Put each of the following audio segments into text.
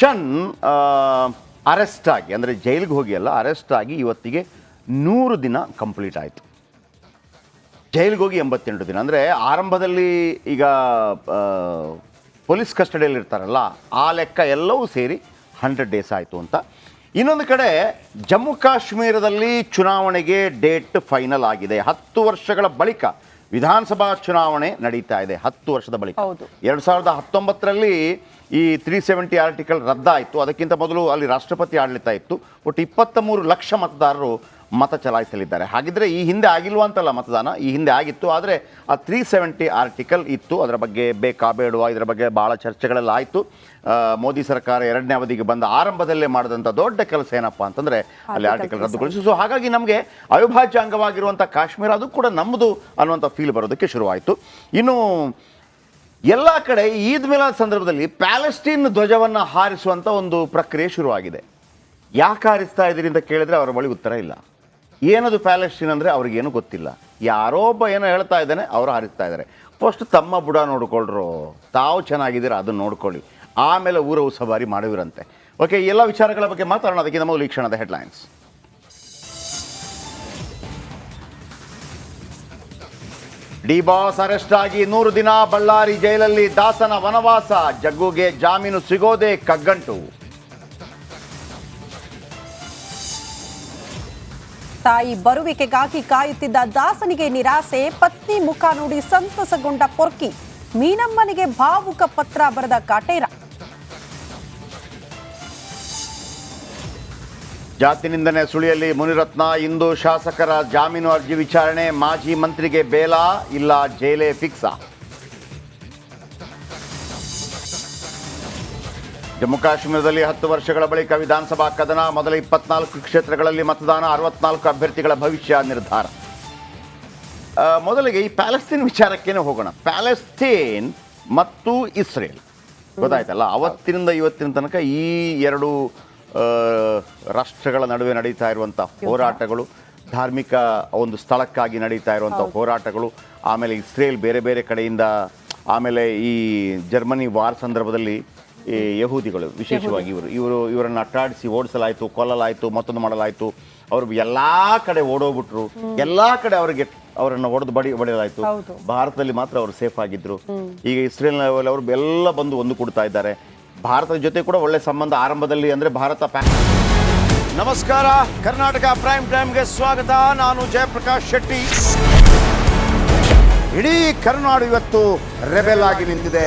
Darshan arrest ಆಗಿ, ಅಂದರೆ ಜೈಲಿಗೆ ಹೋಗಿ ಅಲ್ಲ, ಅರೆಸ್ಟ್ ಆಗಿ ಇವತ್ತಿಗೆ ನೂರು ದಿನ ಕಂಪ್ಲೀಟ್ ಆಯಿತು. ಜೈಲಿಗೆ ಹೋಗಿ ಎಂಬತ್ತೆಂಟು ದಿನ. ಅಂದರೆ ಆರಂಭದಲ್ಲಿ ಈಗ ಪೊಲೀಸ್ ಕಸ್ಟಡಿಯಲ್ಲಿ ಇರ್ತಾರಲ್ಲ, ಆ ಲೆಕ್ಕ ಎಲ್ಲವೂ ಸೇರಿ ಹಂಡ್ರೆಡ್ ಡೇಸ್ ಆಯಿತು ಅಂತ. ಇನ್ನೊಂದು ಕಡೆ, ಜಮ್ಮು ಕಾಶ್ಮೀರದಲ್ಲಿ ಚುನಾವಣೆಗೆ ಡೇಟ್ ಫೈನಲ್ ಆಗಿದೆ. ಹತ್ತು ವರ್ಷಗಳ ಬಳಿಕ ವಿಧಾನಸಭಾ ಚುನಾವಣೆ ನಡೀತಾ ಇದೆ ಹತ್ತು ವರ್ಷದ ಬಳಿಕ. ಎರಡು ಸಾವಿರದ ಹತ್ತೊಂಬತ್ತರಲ್ಲಿ ಈ ತ್ರೀ ಸೆವೆಂಟಿ ಆರ್ಟಿಕಲ್ ರದ್ದಾಯಿತು. ಅದಕ್ಕಿಂತ ಮೊದಲು ಅಲ್ಲಿ ರಾಷ್ಟ್ರಪತಿ ಆಡಳಿತ ಇತ್ತು. ಒಟ್ಟು ಇಪ್ಪತ್ತ ಮೂರು ಲಕ್ಷ ಮತದಾರರು ಮತ ಚಲಾಯಿಸಲಿದ್ದಾರೆ. ಹಾಗಿದ್ರೆ ಈ ಹಿಂದೆ ಆಗಿಲ್ವಾ ಅಂತಲ್ಲ ಮತದಾನ? ಈ ಹಿಂದೆ ಆಗಿತ್ತು ಆದರೆ ಆ ತ್ರೀ ಸೆವೆಂಟಿ ಆರ್ಟಿಕಲ್ ಇತ್ತು. ಅದರ ಬಗ್ಗೆ ಬೇಕಾ ಬೇಡುವ ಇದರ ಬಗ್ಗೆ ಭಾಳ ಚರ್ಚೆಗಳೆಲ್ಲ ಆಯಿತು. ಮೋದಿ ಸರ್ಕಾರ ಎರಡನೇ ಅವಧಿಗೆ ಬಂದ ಆರಂಭದಲ್ಲೇ ಮಾಡಿದಂಥ ದೊಡ್ಡ ಕೆಲಸ ಏನಪ್ಪ ಅಂತಂದರೆ ಅಲ್ಲಿ ಆರ್ಟಿಕಲ್ ರದ್ದುಗೊಳಿಸಿ. ಸೊ ಹಾಗಾಗಿ ನಮಗೆ ಅವಿಭಾಜ್ಯ ಅಂಗವಾಗಿರುವಂಥ ಕಾಶ್ಮೀರ ಅದು ಕೂಡ ನಮ್ಮದು ಅನ್ನುವಂಥ ಫೀಲ್ ಬರೋದಕ್ಕೆ ಶುರುವಾಯಿತು. ಇನ್ನು ಎಲ್ಲ ಕಡೆ ಈದ್ ಮಿಲಾದ್ ಸಂದರ್ಭದಲ್ಲಿ ಪ್ಯಾಲೆಸ್ಟೀನ್ ಧ್ವಜವನ್ನು ಹಾರಿಸುವಂಥ ಒಂದು ಪ್ರಕ್ರಿಯೆ ಶುರುವಾಗಿದೆ. ಯಾಕೆ ಹಾರಿಸ್ತಾ ಇದ್ದೀರಿ ಅಂತ ಕೇಳಿದ್ರೆ ಅವರ ಬಳಿ ಉತ್ತರ ಇಲ್ಲ. ಏನದು ಪ್ಯಾಲೆಸ್ಟೀನ್ ಅಂದರೆ ಅವ್ರಿಗೇನು ಗೊತ್ತಿಲ್ಲ. ಯಾರೋ ಏನೋ ಹೇಳ್ತಾ ಇದ್ದಾನೆ, ಅವರು ಹಾರಿಸ್ತಾ ಇದ್ದಾರೆ. ಫಸ್ಟ್ ತಮ್ಮ ಬುಡ ನೋಡಿಕೊಳ್ಳ್ರು ತಾವು ಚೆನ್ನಾಗಿದ್ದೀರ, ಅದನ್ನು ನೋಡ್ಕೊಳ್ಳಿ. ಆಮೇಲೆ ಊರ ಉಸಬಾರಿ ಮಾಡುವಿರಂತೆ. ಓಕೆ ಎಲ್ಲ ವಿಚಾರಗಳ ಬಗ್ಗೆ ಮಾತಾಡೋಣ. ಅದಕ್ಕಿಂತ ಮೊದಲು ಈ ಕ್ಷಣದ ಹೆಡ್ಲೈನ್ಸ್ ಡಿ ಬಾಸ್ ಅರೆಸ್ಟ್ ಆಗಿ ನೂರು ದಿನ ಬಳ್ಳಾರಿ ಜೈಲಲ್ಲಿ ದಾಸನ ವನವಾಸ. ಜಗ್ಗುಗೆ ಜಾಮೀನು ಸಿಗೋದೇ ಕಗ್ಗಂಟು. ತಾಯಿ ಬರುವಿಕೆಗಾಗಿ ಕಾಯುತ್ತಿದ್ದ ದಾಸನಿಗೆ ನಿರಾಸೆ, ಪತ್ನಿ ಮುಖ ನೋಡಿ ಸಂತಸಗೊಂಡ ಪೊರ್ಕಿ, ಮೀನಮ್ಮನಿಗೆ ಭಾವುಕ ಪತ್ರ ಬರೆದ ಕಾಟೇರ. ಜಾತಿ ನಿಂದನೆ ಸುಳಿಯಲ್ಲಿ ಮುನಿರತ್ನ, ಇಂದು ಶಾಸಕರ ಜಾಮೀನು ಅರ್ಜಿ ವಿಚಾರಣೆ, ಮಾಜಿ ಮಂತ್ರಿಗೆ ಬೇಲಾ, ಇಲ್ಲ ಜೈಲೇ ಫಿಕ್ಸಾ. ಜಮ್ಮು ಕಾಶ್ಮೀರದಲ್ಲಿ ಹತ್ತು ವರ್ಷಗಳ ಬಳಿಕ ವಿಧಾನಸಭಾ ಕದನ ಮೊದಲ ಇಪ್ಪತ್ನಾಲ್ಕು ಕ್ಷೇತ್ರಗಳಲ್ಲಿ ಮತದಾನ ಅರವತ್ನಾಲ್ಕು ಅಭ್ಯರ್ಥಿಗಳ ಭವಿಷ್ಯ ನಿರ್ಧಾರ. ಮೊದಲಿಗೆ ಈ ಪ್ಯಾಲೆಸ್ತೀನ್ ವಿಚಾರಕ್ಕೇನೆ ಹೋಗೋಣ. ಪ್ಯಾಲೆಸ್ತೀನ್ ಮತ್ತು ಇಸ್ರೇಲ್. ಗೊತ್ತಾಯ್ತಲ್ಲ? ಅವತ್ತಿನಿಂದ ಇವತ್ತಿನ ತನಕ ಈ ಎರಡು ರಾಷ್ಟ್ರಗಳ ನಡುವೆ ನಡೀತಾ ಇರುವಂಥ ಹೋರಾಟಗಳು ಧಾರ್ಮಿಕ ಒಂದು ಸ್ಥಳಕ್ಕಾಗಿ ನಡೀತಾ ಇರುವಂಥ ಹೋರಾಟಗಳು ಆಮೇಲೆ ಇಸ್ರೇಲ್ ಬೇರೆ ಬೇರೆ ಕಡೆಯಿಂದ ಆಮೇಲೆ ಈ ಜರ್ಮನಿ ವಾರ್ ಸಂದರ್ಭದಲ್ಲಿ ಈ ಯಹೂದಿಗಳು ವಿಶೇಷವಾಗಿ ಇವರು. ಇವರು ಇವರನ್ನು ಅಟ್ಟಾಡಿಸಿ ಓಡಿಸಲಾಯಿತು ಕೊಲ್ಲಲಾಯಿತು ಮತ್ತೊಂದು ಮಾಡಲಾಯಿತು. ಅವರು ಎಲ್ಲ ಕಡೆ ಓಡೋಗ್ಬಿಟ್ರು. ಎಲ್ಲ ಕಡೆ ಅವರಿಗೆ ಅವರನ್ನು ಹೊಡೆದು ಬಡಿ ಬಡಿಯಲಾಯಿತು. ಭಾರತದಲ್ಲಿ ಮಾತ್ರ ಅವರು ಸೇಫ್ ಆಗಿದ್ರು. ಈಗ ಇಸ್ರೇಲ್ ಅವರು ಎಲ್ಲ ಬಂದು ಒಂದು ಕೊಡ್ತಾ ಇದ್ದಾರೆ. ಭಾರತದ ಜೊತೆ ಕೂಡ ಒಳ್ಳೆ ಸಂಬಂಧ ಆರಂಭದಲ್ಲಿ ಅಂದ್ರೆ ಭಾರತ ನಮಸ್ಕಾರ. ಕರ್ನಾಟಕ ಪ್ರೈಮ್ ಟೈಮ್ಗೆ ಸ್ವಾಗತ. ನಾನು ಜಯಪ್ರಕಾಶ್ ಶೆಟ್ಟಿ. ಇಡೀ ಕರ್ನಾಡು ಇವತ್ತು ರೆಬೆಲ್ ಆಗಿ ನಿಂತಿದೆ.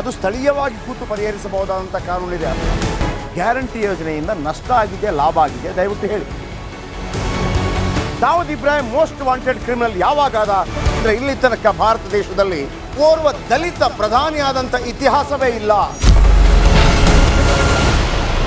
ಅದು ಸ್ಥಳೀಯವಾಗಿ ಕೂತು ಪರಿಹರಿಸಬಹುದಾದಂಥ ಕಾನೂನಿದೆ. ಗ್ಯಾರಂಟಿ ಯೋಜನೆಯಿಂದ ನಷ್ಟ ಆಗಿದೆ, ಲಾಭ ಆಗಿದೆ, ದಯವಿಟ್ಟು ಹೇಳಿ. Dawood Ibrahim most wanted criminal ಯಾವಾಗಾದ ಅಂದರೆ ಇಲ್ಲಿ ತನಕ ಭಾರತ ದೇಶದಲ್ಲಿ ಓರ್ವ ದಲಿತ ಪ್ರಧಾನಿಯಾದಂಥ ಇತಿಹಾಸವೇ ಇಲ್ಲ.